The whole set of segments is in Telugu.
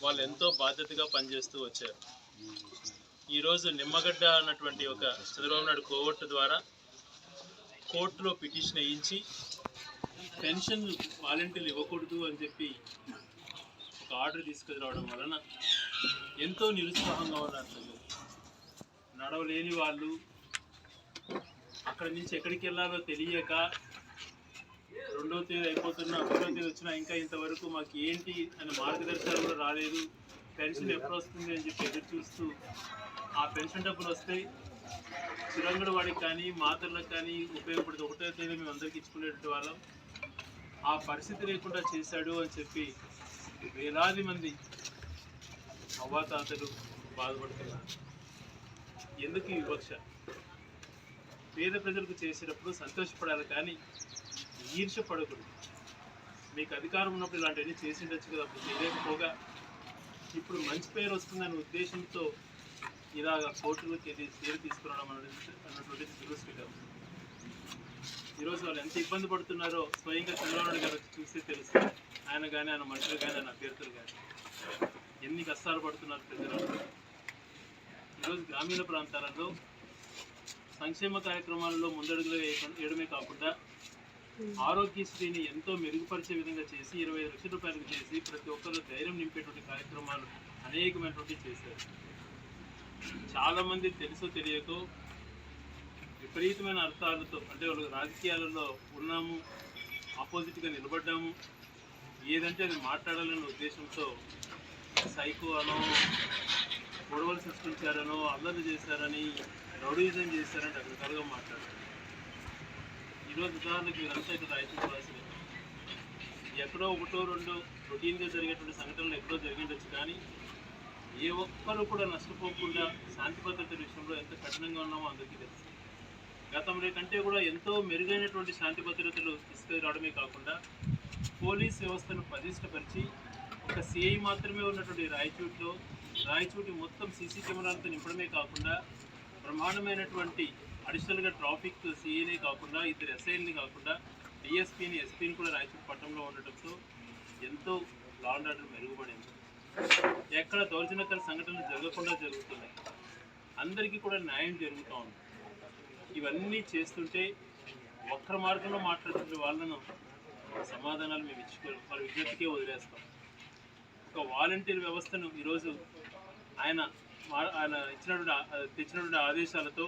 వాళ్ళు ఎంతో బాధ్యతగా పనిచేస్తూ వచ్చారు. ఈరోజు నిమ్మగడ్డ అన్నటువంటి ఒక చంద్రబాబు నాయుడు కోవట్టు ద్వారా కోర్టులో పిటిషన్ వేయించి పెన్షన్ వాలంటీర్లు ఇవ్వకూడదు అని చెప్పి ఒక ఆర్డర్ తీసుకురావడం వలన ఎంతో నిరుత్సాహంగా ఉన్నారు ప్రజలు. నడవలేని వాళ్ళు అక్కడి నుంచి ఎక్కడికి వెళ్ళాలో తెలియక రెండో తేదీ అయిపోతున్నా ఒకటో తేదీ వచ్చినా ఇంకా ఇంతవరకు మాకు ఏంటి అనే మార్గదర్శకాలు రాలేదు. పెన్షన్ ఎప్పుడు వస్తుంది అని చెప్పి ఎదురు చూస్తూ ఆ పెన్షన్ డబ్బులు వస్తాయి సురంగడు వాడికి కానీ మాతరులకు కానీ ఉపయోగపడుతుంది ఒకటో తేదీ మేము అందరికి ఇచ్చుకునేటువంటి వాళ్ళం. ఆ పరిస్థితి లేకుండా చేశాడు అని చెప్పి వేలాది మంది అవ్వాతాతలు బాధపడుతున్నారు. ఎందుకు ఈ వివక్ష? పేద ప్రజలకు చేసేటప్పుడు సంతోషపడాలి కానీ ఈర్ష పడకూడదు మీకు అధికారం ఉన్నప్పుడు ఇలాంటివన్నీ చేసి ఉండొచ్చు కదా అప్పుడు చేయలేకపోగా ఇప్పుడు మంచి పేరు వస్తుందనే ఉద్దేశంతో ఇలాగ కోర్టులో తేదీ తేదీ తీసుకురావడం అనేది అన్నటువంటిది దురదృష్టకరం ఈరోజు వాళ్ళు ఎంత ఇబ్బంది పడుతున్నారో స్వయంగా చంద్రబాబు గారు చూస్తే తెలుస్తుంది. ఆయన కానీ ఆయన మనుషులు కానీ ఆయన అభ్యర్థులు కానీ ఎన్ని కష్టాలు పడుతున్నారు ప్రజలు. ఈరోజు గ్రామీణ ప్రాంతాలలో సంక్షేమ కార్యక్రమాలలో ముందడుగులు వేయకుండా- వేయడమే కాకుండా Hmm. ఆరోగ్యశ్రీని ఎంతో మెరుగుపరిచే విధంగా చేసి ఇరవై ఐదు లక్షల రూపాయలకు చేసి ప్రతి ఒక్కరు ధైర్యం నింపేటువంటి కార్యక్రమాలు అనేకమైనటువంటి చేశారు. చాలా మంది తెలుసో తెలియకో విపరీతమైన అర్థాలతో అంటే వాళ్ళు రాజకీయాలలో ఉన్నాము ఆపోజిట్గా నిలబడ్డాము. ఏదంటే అది మాట్లాడాలనే ఉద్దేశంతో సైకో అనో గొడవలు సృష్టించారనో అల్లరి చేశారని రౌడీజం చేశారని రకరకాలుగా మాట్లాడారు. ఈరోజు ఉదాహరణకు మీరంతా ఇక్కడ రాయించుకోవాల్సింది. ఎక్కడో ఒకటో రెండో రొటీన్గా జరిగేటువంటి సంఘటనలు ఎక్కడో జరిగిండొచ్చు కానీ ఏ ఒక్కరూ కూడా నష్టపోకుండా శాంతి భద్రత విషయంలో ఎంత కఠినంగా ఉన్నామో అందరికీ తెలుసు. గతంలో కంటే కూడా ఎంతో మెరుగైనటువంటి శాంతి భద్రతలు తీసుకురావడమే కాకుండా పోలీస్ వ్యవస్థను పటిష్టపరిచి ఒక సిఐ మాత్రమే ఉన్నటువంటి రాయచూట్లో రాయచూటి మొత్తం సీసీ కెమెరాలతో నింపడమే కాకుండా బ్రహ్మాండమైనటువంటి అడిషనల్గా ట్రాఫిక్ సిఐనే కాకుండా ఇద్దరు ఎస్ఐల్ని కాకుండా డిఎస్పీని ఎస్పీని కూడా రాయచూరు పట్టణంలో ఉండటంతో ఎంతో లా అండ్ ఆర్డర్ మెరుగుపడింది. ఎక్కడ దౌర్జన్యకర సంఘటనలు జరగకుండా జరుగుతున్నాయి. అందరికీ కూడా న్యాయం జరుగుతూ ఉంది. ఇవన్నీ చేస్తుంటే వక్ర మార్గంలో మాట్లాడుతున్న వాళ్ళను సమాధానాలు మేము ఇచ్చుకోలేము వాళ్ళ విజ్ఞప్తికే వదిలేస్తాం. ఒక వాలంటీర్ వ్యవస్థను ఈరోజు ఆయన ఆయన ఇచ్చినటువంటి తెచ్చినటువంటి ఆదేశాలతో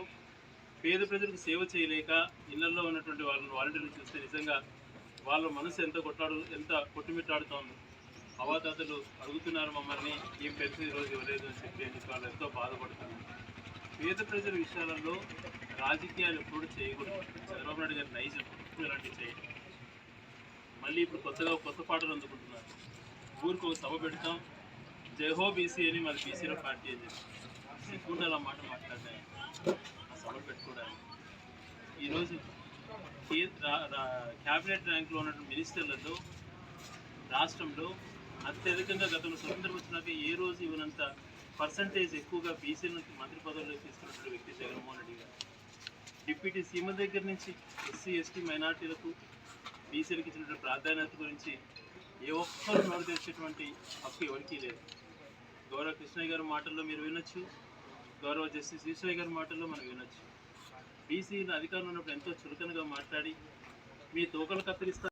పేద ప్రజలకు సేవ చేయలేక ఇళ్ళలో ఉన్నటువంటి వాళ్ళని వాలంటీర్లు చూస్తే నిజంగా వాళ్ళ మనసు ఎంత కొట్లాడు ఎంత కొట్టుమిట్టాడుతోంది అవాతాతలు అడుగుతున్నారు మమ్మల్ని ఏం పెన్షన్ ఈరోజు ఇవ్వలేదు అని చెప్పి అని వాళ్ళు ఎంతో బాధపడుతున్నారు. పేద ప్రజల విషయాలలో రాజకీయాలు ఎప్పుడు చేయకూడదు. చంద్రబాబు నాయుడు గారు నైజం ఇలాంటివి చేయడం మళ్ళీ ఇప్పుడు కొత్తగా కొత్త పాటలు అందుకుంటున్నారు. ఊరికి ఒక సభ పెడతాం జయహో బీసీ అని మరి బీసీలో పార్టీ అని చెప్పి సిగ్గుండా మాట మాట్లాడినాయి ఆ సభ పెట్టుకోవడానికి. ఈరోజు క్యాబినెట్ ర్యాంక్లో ఉన్నటువంటి మినిస్టర్లతో రాష్ట్రంలో అత్యధికంగా గతంలో స్వతంత్రం వచ్చినాక ఏ రోజు ఇవ్వనంత పర్సంటేజ్ ఎక్కువగా బీసీల నుంచి మంత్రి పదవుల్లో తీసుకున్నటువంటి వ్యక్తి జగన్మోహన్ రెడ్డి గారు. డిప్యూటీ సీమ దగ్గర నుంచి ఎస్సీ ఎస్టీ మైనార్టీలకు బీసీలకు ఇచ్చినటువంటి ప్రాధాన్యత గురించి ఏ ఒక్కరు నోరు తెచ్చేటువంటి హక్కు ఎవరికీ లేదు. గౌరవ కృష్ణయ్య గారి మాటల్లో మీరు వినొచ్చు. గౌరవ జస్టిస్ ఈశ్వయ్య గారి మాటల్లో మనం వినొచ్చు. బీసీలు అధికారంలో ఉన్నప్పుడు ఎంతో చురుకనగా మాట్లాడి మీ తోకలు కత్తిరిస్తారు